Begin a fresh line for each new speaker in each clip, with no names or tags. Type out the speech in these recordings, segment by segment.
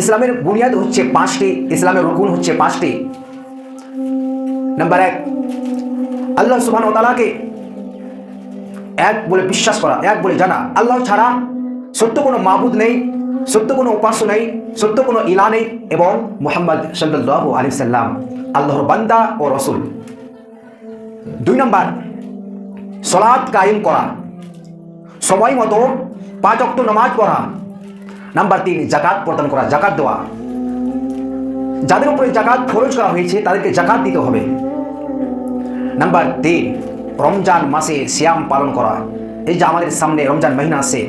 ইসলামের বুনিয়াদ হচ্ছে পাঁচটি, ইসলামের রুকুন হচ্ছে পাঁচটি। নাম্বার এক, আল্লাহ সুবহান তালাকে এক বলে বিশ্বাস করা, এক বলে জানা। আল্লাহ ছাড়া সত্য কোনো মাবুদ নেই, সত্য কোনো উপাস্য নেই, সত্য কোনো ইলা নেই এবং মোহাম্মদ সাল্লাহ আলি সাল্লাম আল্লাহর বান্দা ও রসুল। দুই নম্বর সলাদ কায়েম করা। সময় মতো পাঁচ অক্ট নামাজ পড়া। নাম্বার তিন, জাকাত প্রদান করা, জাকাত দেওয়া। যাদের উপরে জাকাত খরচ করা হয়েছে, তাদেরকে জাকাত দিতে হবে। নাম্বার তিন, রমজান মাসে শ্যাম পালন করা। এই যে আমাদের সামনে রমজান মহিনা আছে,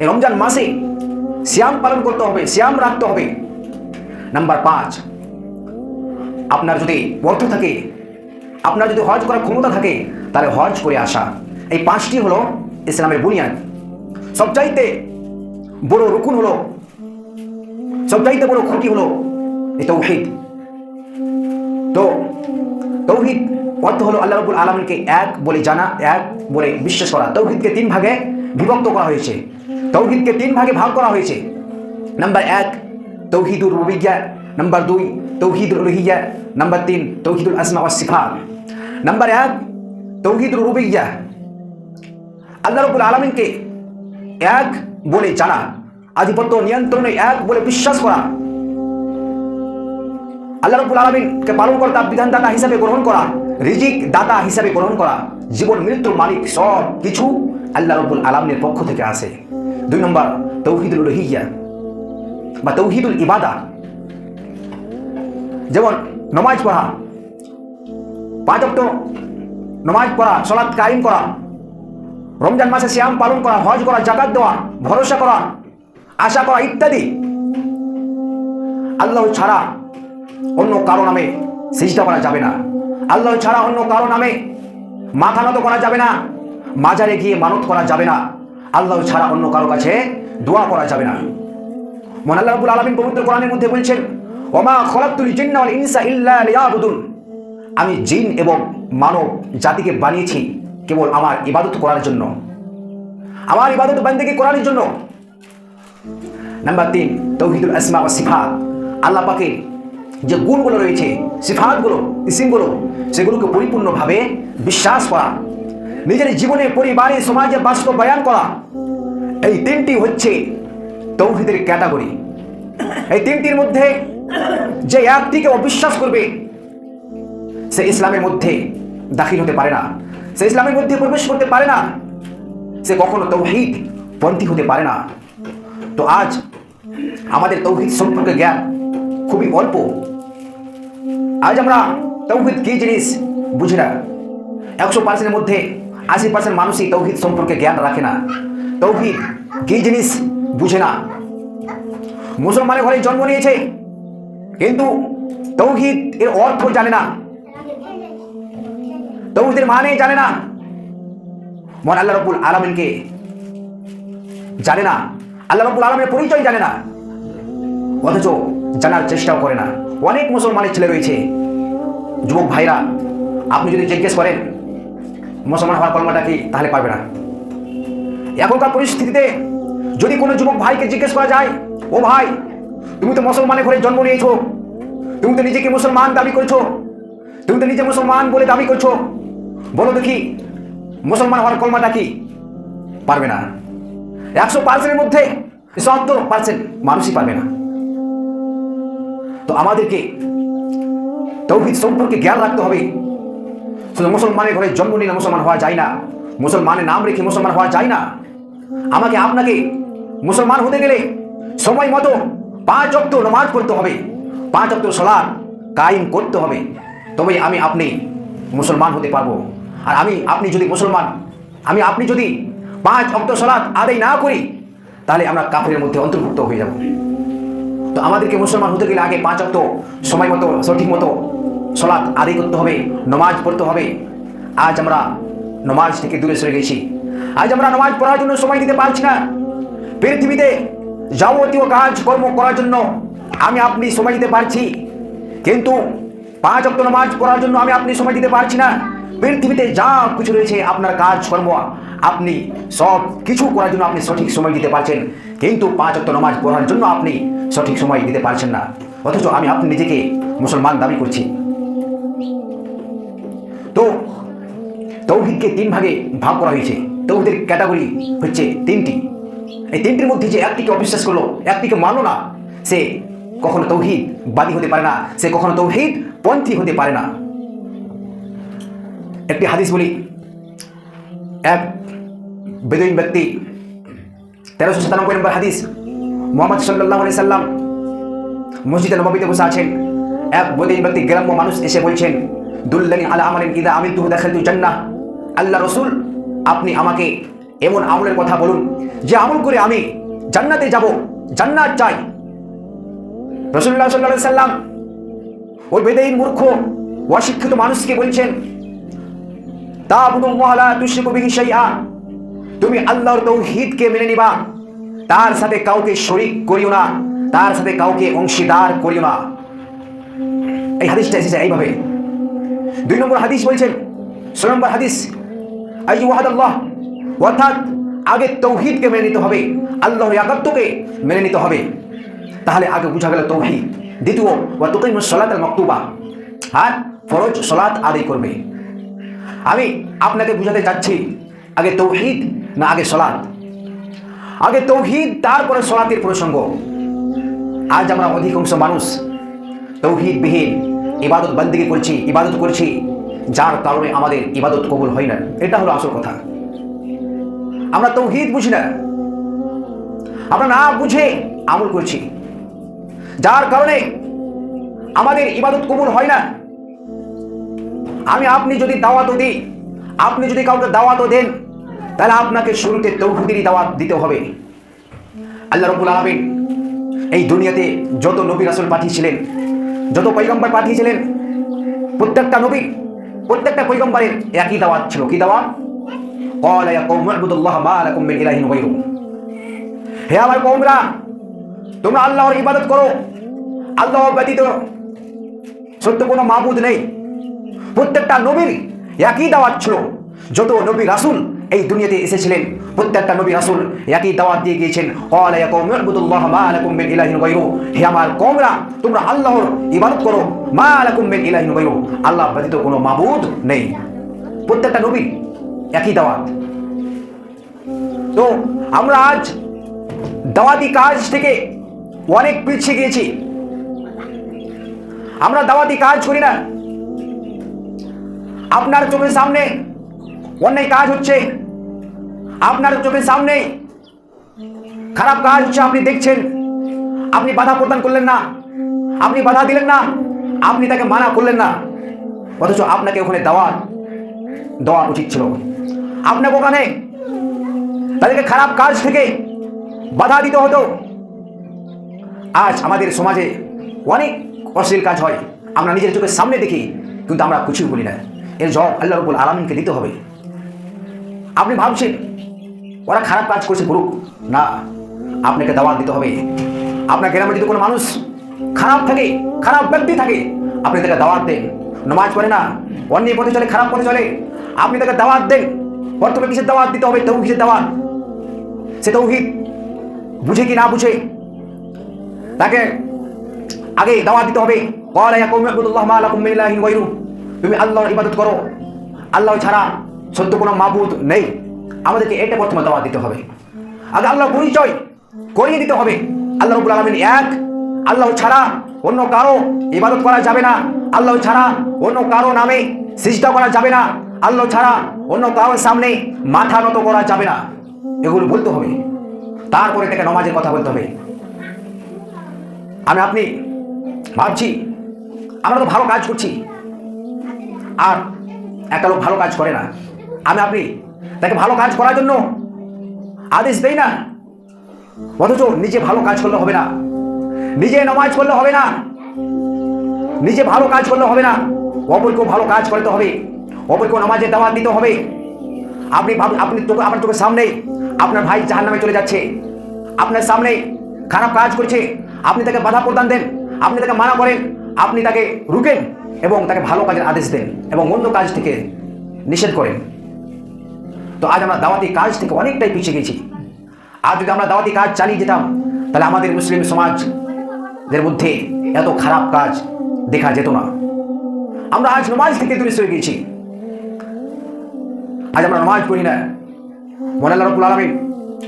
এই রমজান মাসে শ্যাম পালন করতে হবে শ্যাম রাখতে হবে। নাম্বার পাঁচ, আপনার যদি অর্থ থাকে, আপনার যদি হজ করার ক্ষমতা থাকে, তাহলে হজ করে আসা। এই পাঁচটি হলো ইসলামের বুনিয়াদ। সবচাইতে বড় রুকুন হলো সবচাইতে বড় খুঁটি হলো এই তৌহিদ। তো তৌহিদ অর্থ হলো আল্লাহ রবুল আলমকে এক বলে জানা, এক বলে বিশ্বাস করা। তৌহিদকে তিন ভাগে বিভক্ত করা হয়েছে। তৌহিদকে তিন ভাগে ভাগ করা হয়েছে। নাম্বার এক, তৌহিদুর রুবিয়া নাম্বার দুই তৌহিদুল রহিয়া নাম্বার তিন, তৌহিদুল আসমা ওয়া সিফাত। নাম্বার এক তৌহিদুল রুবিয়া আল্লাহ রবুল আলমিনকে এক বলে জানা। আধিপত্য নিয়ন্ত্রণে এক বলে বিশ্বাস করা। আল্লাহ রব্বুল আলমিনকে পালন কর্তা বিধানদাতা হিসাবে গ্রহণ করা, রিজিক দাতা হিসাবে গ্রহণ করা, জীবন মৃত্যুর মালিক সব কিছু আল্লাহ রব্বুল আলমিনের পক্ষ থেকে আসে দুই নম্বর, তৌহিদুল রহিয়া বা তৌহিদুল ইবাদা। যেমন নমাজ পড়া, পাঁচ নমাজ পড়া, সলাৎ কায়েম করা রমজান মাসে শ্যাম পালন করা, হজ করা, জাকাত দেওয়া, ভরসা করা, আশা করা ইত্যাদি আল্লাহ ছাড়া অন্য কারও নামে সৃষ্টি করা যাবে না। আল্লাহ ছাড়া অন্য কারও নামে মাথা নত করা যাবে না, মাজারে গিয়ে মানত করা যাবে না। আল্লাহ ছাড়া অন্য কারও কাছে দোয়া করা যাবে না। মন আল্লাহ আলামিন পবিত্র কোরআনের মধ্যে বলছেন, ওমা খলাকতুল জিন্না ইনসা ইল্লা আমি জিন এবং মানব জাতিকে বানিয়েছি কেবল আমার ইবাদত করার জন্য। আমার ইবাদত বান্দেকে করার জন্য। নাম্বার তিন, তৌহিদুল আসমা ওয়া সিফাত। আল্লাহ পাকের যে গুণগুলো রয়েছে, সিফাতগুলো, ইসিমগুলো, সেগুলোকে পরিপূর্ণভাবে বিশ্বাস করা, নিজের জীবনে, পরিবারে, সমাজে বাস্তবায়ন করা, এই তিনটি হচ্ছে তৌহিদের ক্যাটাগরি। এই তিনটির মধ্যে যে একটিকে অবিশ্বাস করবে, সে ইসলামের মধ্যে দাখিল হতে পারে না। সে ইসলামের মধ্যে প্রবেশ করতে পারে না, সে কখনো তৌহিদ পন্থী হতে পারে না। তো আজ আমাদের তৌহিদ সম্পর্কে জ্ঞান খুবই অল্প। আজ আমরা তৌহিদ কি জিনিস বুঝি না। একশো পার্সেন্টের মধ্যে আশি পার্সেন্ট মানুষই তৌহিদ সম্পর্কে জ্ঞান রাখে না। তৌহিদ কি জিনিস বুঝে না। মুসলমানের ঘরে জন্ম নিয়েছে, কিন্তু তৌহিদ এর অর্থ জানে না। তৌহিদের মানে জানে না। মন আল্লাহ রব্বুল আলমিনকে জানে না। আল্লাহ রব্বুল আলমের পরিচয় জানে না। অথচ জানার চেষ্টাও করে না। অনেক মুসলমানের ছেলে রয়েছে। যুবক ভাইরা, আপনি যদি জিজ্ঞেস করেন, মুসলমান হওয়ার কলমাটা কি, তাহলে পারবে না। এখনকার পরিস্থিতিতে যদি কোনো যুবক ভাইকে জিজ্ঞেস করা যায়, ও ভাই, তুমি তো মুসলমানের ঘরে জন্ম নিয়েছো, তুমি তো নিজেকে মুসলমান দাবি করছ, তুমি তো নিজে মুসলমান বলে দাবি করছ বলো দেখি, মুসলমান হওয়ার কলমাটা কি? পারবে না। একশো পার্সেন্টের মধ্যে সত্তর পার্সেন্ট মানুষই পারবে না। তো আমাদেরকে তৌহিদ সম্পর্কে জ্ঞান রাখতে হবে। শুধু মুসলমানের ঘরে জন্ম নিলে মুসলমান হওয়া যায় না, মুসলমানের নাম রেখে মুসলমান হওয়া যায় না। আমাকে আপনাকে মুসলমান হতে গেলে সময় মতো পাঁচ অক্ট নমাজ পড়তে হবে। পাঁচ অক্ট সলাদ কায়েম করতে হবে। তবে আমি আপনি মুসলমান হতে পারব। আর আমি, আপনি যদি মুসলমান, আমি, আপনি যদি পাঁচ অক্ট সলাদ আদায় না করি, তাহলে আমরা কাফের মধ্যে অন্তর্ভুক্ত হয়ে যাব। তো আমাদেরকে মুসলমান হতে গেলে আগে পাঁচ অক্ট সময় মতো, সঠিক মতো সলাৎ আদায় করতে হবে, নমাজ পড়তে হবে। আজ আমরা নমাজ থেকে দূরে সরে গেছি। আজ আমরা নমাজ পড়ার জন্য সময় দিতে পারছি না। পৃথিবীতে যাবতীয় কাজ কর্ম করার জন্য আমি, আপনি সময় দিতে পারছি। কিন্তু পাঁচ অক্ট নামাজ পড়ার জন্য আমি, আপনি সময় দিতে পারছি না। পৃথিবীতে যা কিছু রয়েছে আপনার কাজ, কর্ম, আপনি সব কিছু করার জন্য আপনি সঠিক সময় দিতে পারছেন। কিন্তু পাঁচ অক্ট নামাজ পড়ার জন্য আপনি সঠিক সময় দিতে পারছেন না। অথচ আমি আপনি নিজেকে মুসলমান দাবি করছি। তো তৌহিদকে তিন ভাগে ভাগ করা হয়েছে। তৌহিদের ক্যাটাগরি হচ্ছে তিনটি। এই তিনটির মধ্যে যে একটিকে অবিশ্বাস করল একটিকে মানলো না, সে কখনো তৌহিদ বাদী হতে পারে না, সে কখনো তৌহিদ পন্থী হতে পারে না। একটি হাদিস বলি। এক বেদইন ব্যক্তি, তেরোশো সাতানব্বই নম্বর হাদিস, মোহাম্মদ সাল্লাহ আলি সাল্লাম মসজিদে নবাবিতে বসে আছেন। এক বদিন ব্যক্তি, গ্রাম্য মানুষ এসে বলছেন, দুল্লানি আলা আমালিন ইদা আমিল তুহু দেখাল তু জান্নাহ। আল্লাহ রসুল, আপনি আমাকে এমন আমলের কথা বলুন, যে আমল করে আমি জান্নাতে যাব, জান্নাত চাই। রসুল্লাহ সাল্লাহ সাল্লাম ওই বেদাইন মূর্খ, অশিক্ষিত মানুষকে বলছেন তুমি আল্লাহর তৌহিদকে মেনে নিবা। তার সাথে কাউকে শরিক করিও না। তার সাথে কাউকে অংশীদার করিও না। এই হাদিসটা এসেছে এইভাবে। দুই নম্বর হাদিস বলছেন, ছয় নম্বর হাদিস আই ওয়াহাদ আল্লাহ অর্থাৎ আগে তৌহিদকে মেনে নিতে হবে। আল্লাহর একাত্মকে মেনে নিতে হবে। তাহলে আগে বুঝা গেল তৌহিদ। দ্বিতীয়, ওয়া তুকিম সলাত আল মকতুবা। আর ফরজ সলাত আদায় করবে। আমি আপনাকে বুঝাতে চাচ্ছি, আগে তৌহিদ না আগে সলাৎ? আগে তৌহিদ, তারপরে সলাতের প্রসঙ্গ। আজ আমরা অধিকাংশ মানুষ তৌহিদবিহীন, ইবাদত বন্দিগি করছি, ইবাদত করছি, যার কারণে আমাদের ইবাদত কবুল হয় না। এটা হলো আসল কথা। আমরা তৌহিদ বুঝি না। আমরা না বুঝে আমল করছি। যার কারণে আমাদের ইবাদত কবুল হয় না। আমি আপনি যদি দাওয়াতও দিই, আপনি যদি কাউকে দাওয়াতও দেন, তাহলে আপনাকে শুরুতে তৌহিদেরই দাওয়াত দিতে হবে। আল্লাহ রবুল আলমিন এই দুনিয়াতে যত নবী রাসুল পাঠিয়েছিলেন, যত পৈগম্বর পাঠিয়েছিলেন, প্রত্যেকটা নবী, প্রত্যেকটা পৈগম্বরের একই দাওয়াত ছিল। কি দাওয়াত? হে আমার কৌমরা তোমরা আল্লাহর ইবাদত করো। আল্লাহ ব্যতীত সত্য কোনো মাহবুদ নেই। প্রত্যেকটা নবীর একই দাওয়াত ছিল। যত নবী রাসুল এই দুনিয়াতে এসেছিলেন, প্রত্যেকটা নবী রাসুল একই দাওয়াত দিয়ে গিয়েছেন। হে আমার কওমরা, তোমরা আল্লাহর ইবাদত করো। মা লাকুম মিন ইলাহিন গায়রু। আল্লাহ ব্যতীত কোনো মাবুদ নেই। প্রত্যেকটা নবী একই দাওয়াত। তো আমরা আজ দাওয়াতি কাজ থেকে অনেক পিছিয়ে গিয়েছি। আমরা দাওয়াতি কাজ করি না। আপনার চোখের সামনে অন্যায় কাজ হচ্ছে। আপনার চোখের সামনে খারাপ কাজ হচ্ছে, আপনি দেখছেন। আপনি বাধা প্রদান করলেন না। আপনি বাধা দিলেন না। আপনি তাকে মানা করলেন না। অথচ আপনাকে ওখানে দেওয়ার দেওয়া উচিত ছিল। আপনাকে ওখানে তাদেরকে খারাপ কাজ থেকে বাধা দিতে হতো। আজ আমাদের সমাজে অনেক অশ্লীল কাজ হয়। আমরা নিজের চোখের সামনে দেখি, কিন্তু আমরা কিছুই বলি না। এর জব আল্লাহ রবুল আলমিনকে দিতে হবে। আপনি ভাবছেন, ওরা খারাপ কাজ করছে করুক। না, আপনাকে দাওয়াত দিতে হবে। আপনার গ্রামে যদি কোনো মানুষ খারাপ থাকে, খারাপ ব্যক্তি থাকে, আপনি তাকে দাওয়াত দেন। নমাজ পড়ে না অন্য পথে চলে, খারাপ পথে চলে। আপনি তাকে দাওয়াত দেন। প্রথমে কিসের দাওয়াত দিতে হবে? তৌহিদের দাওয়াত। সে তৌহিদ বুঝে কি না বুঝে, তাকে আগে দাওয়াত দিতে হবে। ক্বালা ইয়া কওমি ইউবুদুল্লাহ মা তুমি আল্লাহর ইবাদত করো। আল্লাহ ছাড়া সত্য কোনো মাবুদ নেই। আমাদেরকে এটা প্রথমে দাওয়াত দিতে হবে। আগে আল্লাহ পরিচয় করিয়ে দিতে হবে। আল্লাহ রবুল আলমিন এক। আল্লাহ ছাড়া অন্য কারও ইবাদত করা যাবে না। আল্লাহ ছাড়া অন্য কারও নামে সিজদা করা যাবে না। আল্লাহ ছাড়া অন্য কারোর সামনে মাথা নত করা যাবে না। এগুলো বলতে হবে। তারপরে তাকে নমাজের কথা বলতে হবে। আমি আপনি ভাবছি, আমরা তো ভালো কাজ করছি। আর একটা লোক ভালো কাজ করে না। আমি আপনি তাকে ভালো কাজ করার জন্য আদেশ দেই না। অথচ নিজে ভালো কাজ করলে হবে না। নিজে নামাজ করলে হবে না। নিজে ভালো কাজ করলে হবে না। অপরকেও ভালো কাজ করতে হবে। অপরকেও নামাজের দাওয়াত দিতে হবে। আপনি আপনি চোখে, আপনার চোখের সামনেই আপনার ভাই জাহান নামে চলে যাচ্ছে। আপনার সামনে খারাপ কাজ করছে। আপনি তাকে বাধা প্রদান দেন। আপনি তাকে মানা করেন। আপনি তাকে রুকেন এবং তাকে ভালো কাজের আদেশ দেন এবং অন্য কাজ থেকে নিষেধ করেন। তো আজ আমরা দাওয়াতি কাজ থেকে অনেকটাই পিছিয়ে গেছি। আর যদি আমরা দাওয়াতি কাজ চালিয়ে যেতাম, তাহলে আমাদের মুসলিম সমাজ দের মধ্যে এত খারাপ কাজ দেখা যেত না। আমরা আজ নমাজ থেকে দূরে সরে গিয়েছি আজ আমরা নমাজ পড়ি না। মনে আল্লাহ রব্বুল আলামিন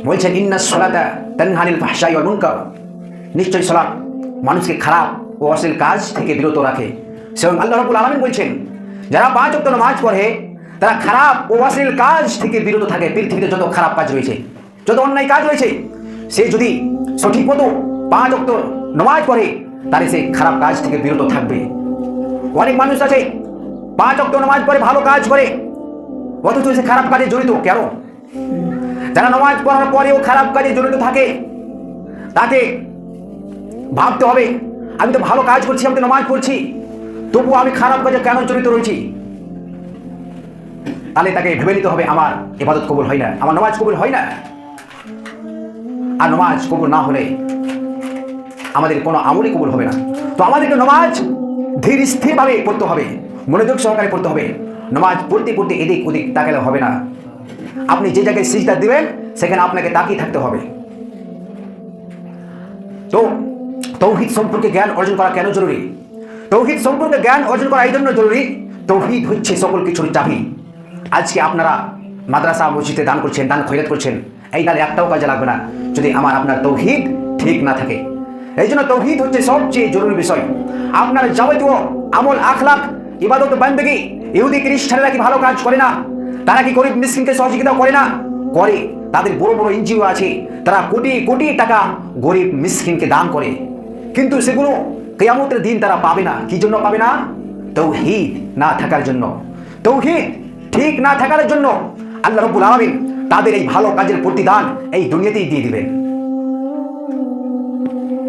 বলছেন, ইন্না সলাতা তানহানিল ফাহশাই ওয়াল মুনকার। নিশ্চয়ই সলাৎ মানুষকে খারাপ ও অশ্লীল কাজ থেকে বিরত রাখে। স্বয়ং আল্লাহ রব্বুল আলামিন বলছেন, যারা পাঁচ ওয়াক্ত নামাজ পড়ে, তারা খারাপ ও কাজ থেকে বিরত থাকে, পৃথিবীতে যত খারাপ কাজ রয়েছে, যত অন্যায় কাজ রয়েছে, সে যদি সঠিক মতো পাঁচ ওয়াক্ত নামাজ পড়ে, তাহলে সে খারাপ কাজ থেকে বিরত থাকবে। অনেক মানুষ আছে, পাঁচ অক্ট নামাজ পড়ে, ভালো কাজ করে, অথচ সে খারাপ কাজে জড়িত, কেন? যারা নামাজ পড়ার পরেও খারাপ কাজে জড়িত থাকে, তাকে ভাবতে হবে, আমি তো ভালো কাজ করছি, আমি তো নামাজ পড়ছি। তবুও আমি খারাপ কাজে কেন জড়িত রয়েছি? তাহলে তাকে ভেবে নিতে হবে আমার এবাদত কবুল হয় না, আমার নামাজ কবুল হয় না। আর নামাজ কবুল না হলে আমাদের কোনো আমলই কবুল হবে না। তো আমাদেরকে নামাজ ধীর স্থিরভাবে পড়তে হবে, মনোযোগ সহকারে পড়তে হবে। নামাজ পড়তে পড়তে এদিক ওদিক তাকালে হবে না। আপনি যে জায়গায় সিজদা দিবেন, সেখানে আপনাকে তাকিয়ে থাকতে হবে। তো তৌহিদ সম্পর্কে জ্ঞান অর্জন করা কেন জরুরি? তৌহিদ সম্পর্কে জ্ঞান অর্জন করা এই জন্য জরুরি। তৌহিদ হচ্ছে সকল কিছুর চাবি। আজকে আপনারা মাদ্রাসা, মসজিদে দান করছেন, দান খৈরাত করছেন, এই দান একটাও কাজে লাগবে না, যদি আমার, আপনার তৌহিদ ঠিক না থাকে। এই জন্য তৌহিদ হচ্ছে সবচেয়ে জরুরি বিষয়। আপনার যাবতীয় আমল, আখলাখ, ইবাদত, বান্দেগি, ইহুদি, খ্রিস্টানেরা কি ভালো কাজ করে না? তারা কি গরিব, মিসকিনকে সহযোগিতা করে না? করে। তাদের বড় বড় এনজিও আছে, তারা কোটি কোটি টাকা গরিব, মিসকিনকে দান করে। কিন্তু সেগুলো কেয়ামতের দিন তারা পাবে না। কি জন্য পাবে না? তৌহিদ না থাকার জন্য। তৌহিদ ঠিক না থাকার জন্য আল্লাহ রব্বুল আলামিন তাদের এই ভালো কাজের প্রতিদান এই দুনিয়াতেই দিয়ে দিবেন।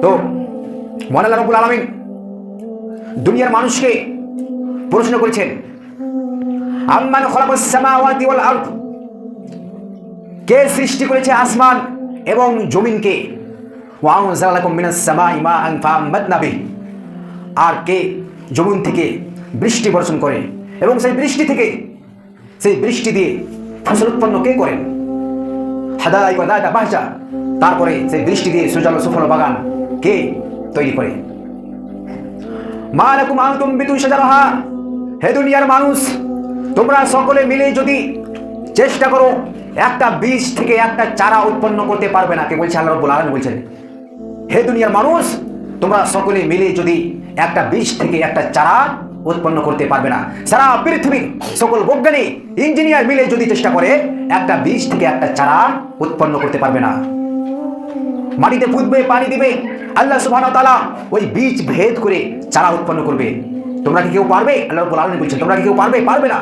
তো মনে আল্লাহ রব্বুল আলমিন দুনিয়ার মানুষকে প্রশ্ন করেছেন, আম্মান কে সৃষ্টি করেছে আসমান এবং জমিনকে? ওয়া আনজালা লাকুম মিনাস সামাই ফাআম্বাতনা বিহি। আর কে জমিন থেকে বৃষ্টি বর্ষণ করে এবং সেই বৃষ্টি থেকে সেই বৃষ্টি দিয়ে ফসল উৎপন্ন কে করেন? হাদাই তারপরে সেই বৃষ্টি দিয়ে সুজল সুফল বাগান কে তৈরি করে? মা লাকুম আনতুম বিতু হে দুনিয়ার মানুষ, তোমরা সকলে মিলে যদি চেষ্টা করো, একটা বীজ থেকে একটা চারা উৎপন্ন করতে পারবে না। কে বলছে? আল্লাহ রব্বুল বলছেন, হে দুনিয়ার মানুষ, তোমরা সকলে মিলে যদি একটা বীজ থেকে একটা চারা উৎপন্ন করতে পারবে না। সারা পৃথিবীর সকল বৈজ্ঞানিক, ইঞ্জিনিয়ার মিলে যদি চেষ্টা করে, একটা বীজ থেকে একটা চারা উৎপন্ন করতে পারবে না। মাটিতে পুঁতবে, পানি দিবে, আল্লাহ সুবহানাহু ওয়া তাআলা ওই বীজ ভেদ করে চারা উৎপন্ন করবে। তোমরা কি কেউ পারবে? আল্লাহ রাব্বুল আলামিন বলছেন, তোমরা কি কেউ পারবে? পারবে না।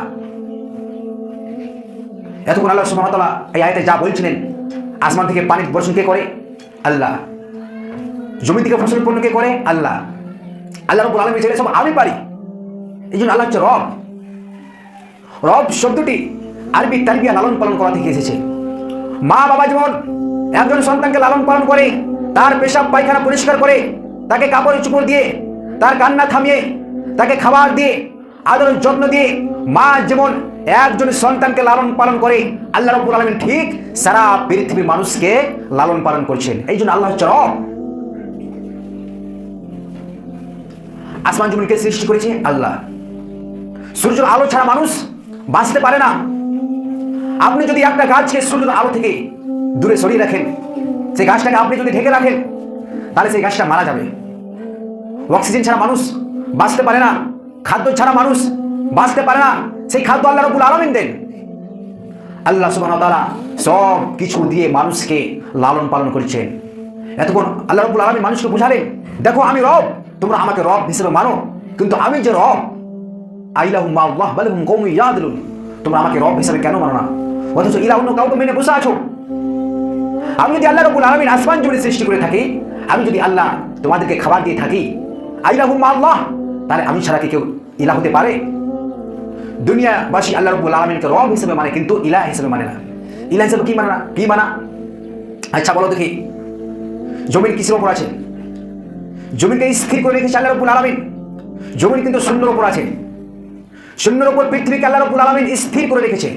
এতক্ষণ আল্লাহ সুবহানাহু ওয়া তাআলা এই আয়াতে যা বলছিলেন, আসমান থেকে পানি বর্ষণ কে করে? আল্লাহ। জমি থেকে ফসল উৎপন্ন কে করে? আল্লাহ। আল্লাহ রাব্বুল আলামিন ছেড়ে সব আমি পারি। এই জন্য আল্লাহ হচ্ছে রব। রব শব্দটি আরবি তারবিয়া লালন পালন করা থেকে এসেছে। মা বাবা যেমন একজন সন্তানকে লালন পালন করে, তার পেশাব পায়খানা পরিষ্কার করে, তাকে কাপড় চুপড় দিয়ে, তার কান্না থামিয়ে, তাকে খাবার দিয়ে আদর যত্ন দিয়ে মা যেমন একজন সন্তানকে লালন পালন করে, আল্লাহ রব্বুল আলমিন ঠিক সারা পৃথিবীর মানুষকে লালন পালন করছেন। এই জন্য আল্লাহ হচ্ছে রব। আসমান জমিনকে সৃষ্টি করেছে আল্লাহ। সূর্যের আলো ছাড়া মানুষ বাঁচতে পারে না। আপনি যদি একটা গাছকে সূর্যের আলো থেকে দূরে সরিয়ে রাখেন, সেই গাছটাকে আপনি যদি ঢেকে রাখেন, তাহলে সেই গাছটা মারা যাবে। অক্সিজেন ছাড়া মানুষ বাঁচতে পারে না, খাদ্য ছাড়া মানুষ বাঁচতে পারে না, সেই খাদ্য আল্লাহ রবুল আলমিন দেন। আল্লাহ সুবাহ তারা সব কিছু দিয়ে মানুষকে লালন পালন করছেন। এতক্ষণ আল্লাহ রবুল আলমী মানুষকে বুঝালেন, দেখো আমি রব তোমরা আমাকে রব হিসেবে মানো, কিন্তু আমি যে রব, আইলাহুম মা আল্লাহ, বালহুম কৌম ইয়াদলুন। তোমরা আমাকে রব হিসেবে কেন মানো না? অথচ ইলা অন্য কাউকে মেনে বসে আছো। আমি যদি আল্লাহ রবুল আলমিন আসমান জুড়ে সৃষ্টি করে থাকি, আমি যদি আল্লাহ তোমাদেরকে খাবার দিয়ে থাকি, আইলাহুম মা আল্লাহ, তাহলে আমি ছাড়া কি কেউ ইলা হতে পারে? দুনিয়াবাসী আল্লাহ রবুল আলমিনকে রব হিসেবে মানে কিন্তু ইলা হিসেবে মানে না। ইলা হিসেবে কি মানে না? কি মানা আচ্ছা বলো দেখি। জমির কিসের ওপর আছে জমিকে স্থির করে রেখেছে আল্লাহ রবুল আলমিন। জমিন কিন্তু শূন্যর ওপর আছে। শূন্যর ওপর পৃথিবীকে আল্লাহ রবুল আলমিন স্থির করে রেখেছে।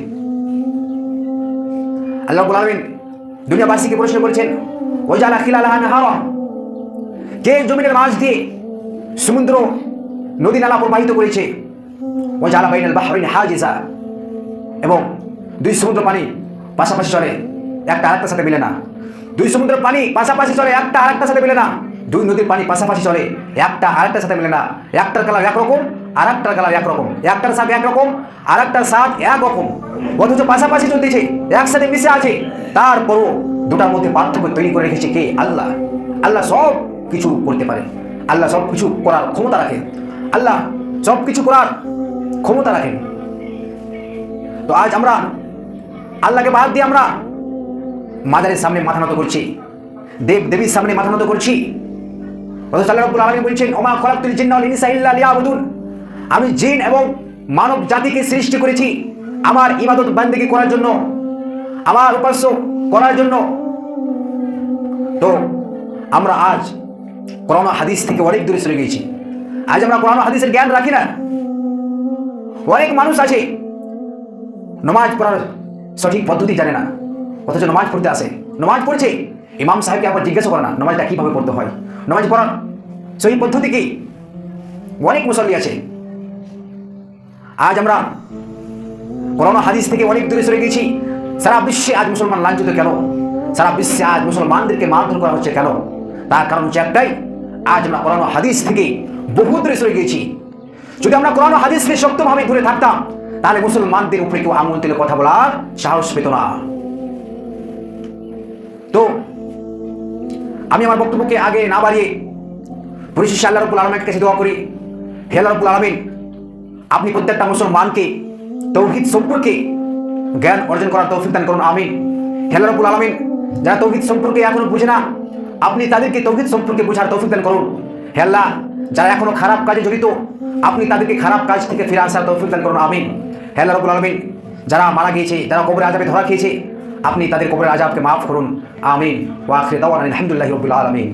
আল্লাহ রবুল আলমিন দুনিয়াবাসীকে প্রশ্ন করেছেন ওজালা খিলালাহা নাহারা কে জমিনের মাঝ দিয়ে সমুদ্র, নদী নালা প্রবাহিত করেছে? ও জালা বাইনাল বাহরিন হাজিজা। এবং দুই সমুদ্র পানি পাশাপাশি চলে, একটা আরেকটার সাথে মিলে না। দুই সমুদ্রের পানি পাশাপাশি চলে, একটা আরেকটার সাথে মিলে না। দুই নদীর পানি পাশাপাশি চলে। একটা আরেকটার সাথে মেলে না। একটার কালার একরকম আর একটার কালার একরকম একটার স্বাদ একরকম আর একটার স্বাদ একরকম অথচ পাশাপাশি চলতেছে, একসাথে মিশে আছে। তারপরও দুটার মধ্যে পার্থক্য তৈরি করে রেখেছে কে? আল্লাহ। আল্লাহ সব কিছু করতে পারে। আল্লাহ সব কিছু করার ক্ষমতা রাখেন আল্লাহ সব কিছু করার ক্ষমতা রাখেন তো আজ আমরা আল্লাহকে বাদ দিয়ে আমরা মাদারের সামনে মাথা নত করছি। দেব দেবীর সামনে মাথা নত করছি। বলছেন আমি জিন এবং মানব জাতিকে সৃষ্টি করেছি আমার ইবাদত বান্দেগী করার জন্য, আমার উপাস্য করার জন্য। তো আমরা আজ কোরআন হাদিস থেকে অনেক দূরে চলে গেছি আজ আমরা কোরআন হাদিসের জ্ঞান রাখি না। অনেক মানুষ আছে, নমাজ পড়ার সঠিক পদ্ধতি জানে না, অথচ নমাজ পড়তে আসে। নমাজ পড়ছে ইমাম সাহেবকে আবার জিজ্ঞাসা করে না, নমাজটা কীভাবে পড়তে হয়? নমাজ পড়ার সহি পদ্ধতি কি? অনেক মুসল্লি আছে। আজ আমরা করোনা হাদিস থেকে অনেক দূরে সরে গেছি সারা বিশ্বে আজ মুসলমান লাঞ্ছিত কেন? সারা বিশ্বে আজ মুসলমানদেরকে মারধর করা হচ্ছে কেন? তার কারণ হচ্ছে একটাই, আজ আমরা কোরআন হাদিস থেকে বহু দূরে সরে গিয়েছি। যদি আমরা কোরআন হাদিসকে শক্তভাবে ধরে থাকতাম, তাহলে মুসলমানদের উপরে কেউ আঙুল তুলে কথা বলার সাহস পেত না। তো আমি আমার বক্তব্যকে আগে না বাড়িয়ে পরিশেষে আল্লাহ রবুল আলমের কাছে দোয়া করি। হে আল্লাহ রবুল আলমিন, আপনি প্রত্যেকটা মুসলমানকে তৌহিদ সম্পর্কে জ্ঞান অর্জন করার তৌফিক দান করুন, আমিন। হে আল্লাহ আলমিন, যারা তৌহিদ সম্পর্কে এখনও বুঝে না, আপনি তাদেরকে তৌহিদ সম্পর্কে বোঝার তৌফিক দান করুন। হে আল্লাহ, যারা এখনও খারাপ কাজে জড়িত, আপনি তাদেরকে খারাপ কাজ থেকে ফিরে আসার তৌফিক দান করুন, আমিন। হে আল্লাহ আলমিন, যারা মারা গিয়েছে, যারা কবরে আজাবে ধরা খেয়েছে আপনি তাদের কবরের আজাবকে মাফ করুন। আমিন। ওয়াখির দাওয়ান আলহামদুলিল্লাহ রবুল আলামিন।